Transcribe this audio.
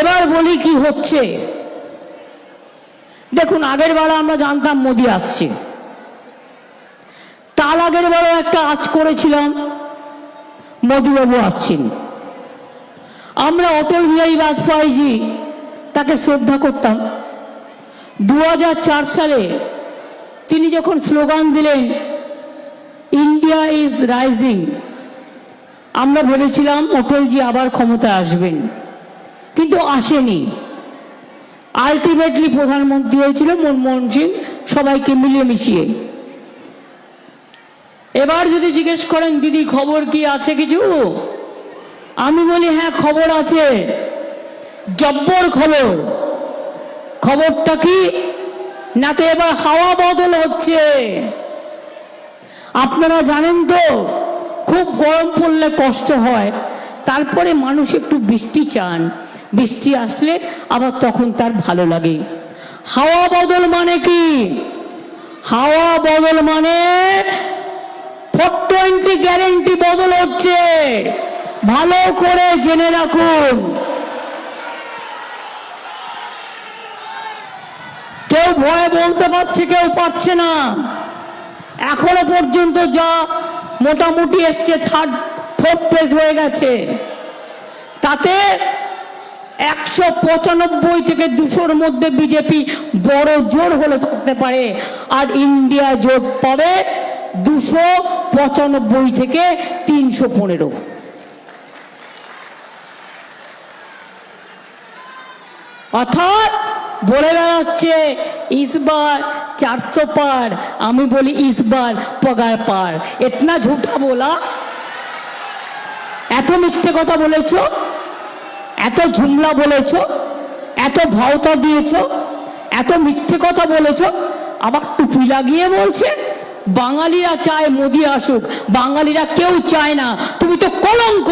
এবার বলি কি হচ্ছে? দেখুন, আগের বেলা আমরা জানতাম মোদি আসছে। তার আগের বেলা একটা আজ করেছিলাম, মোদিবাবু আসছেন। আমরা অটল বিহারী বাজপেয়ীজি তাকে শ্রদ্ধা করতাম। দু হাজার চার সালে তিনি যখন স্লোগান দিলেন, ইন্ডিয়া ইজ রাইজিং, আমরা ভেবেছিলাম অটলজি আবার ক্ষমতায় আসবেন। কিন্তু আসেনি। আলটিমেটলি প্রধানমন্ত্রী হয়েছিল মনমোহন সিং, সবাইকে মিলিয়ে মিশিয়ে। এবার যদি জিজ্ঞেস করেন, দিদি, খবর কি আছে কিছু? আমি বলি হ্যাঁ খবর আছে। জব্বর খবর। খবরটা কি? না তো এবার হাওয়া বদল হচ্ছে। আপনারা জানেন তো, খুব গরম পড়লে কষ্ট হয়। তারপরে মানুষ একটু বৃষ্টি চান। বৃষ্টি আসলে আবার তখন তার ভালো লাগে। হাওয়া বদল মানে কি? হাওয়া বদল মানে ফোর টোয়েন্টি গ্যারেন্টি বদল হচ্ছে। ভালো করে জেনে রাখুন। কেউ ভয়ে বলতে পারছে, কেউ পারছে না। এখনও পর্যন্ত যা মোটামুটি এসছে থার্ড ফোর্থ পেজ হয়ে গেছে। তাতে একশো পঁচানব্বই থেকে দুশোর মধ্যে বিজেপি বড় জোর হলে থাকতে পারে। আর ইন্ডিয়া জোট পাবে দুশো পঁচানব্বই থেকে তিনশো পনেরো। অর্থাৎ বলে বেড়াচ্ছে, ইসবার চারশো পার। আমি বলি, ইসবার পগার পার। এতনা ঝুঠা বলা? এত মিথ্যে কথা বলেছ? এত ঝুমলা বলেছ, এত ভাওতা দিয়েছ, এত মিথ্যে কথা বলেছ, আবার টুপি লাগিয়ে বলছে, বাঙালিরা চায় মোদি আসুক, বাঙালিরা কেউ চায় না, তুমি তো কলঙ্ক।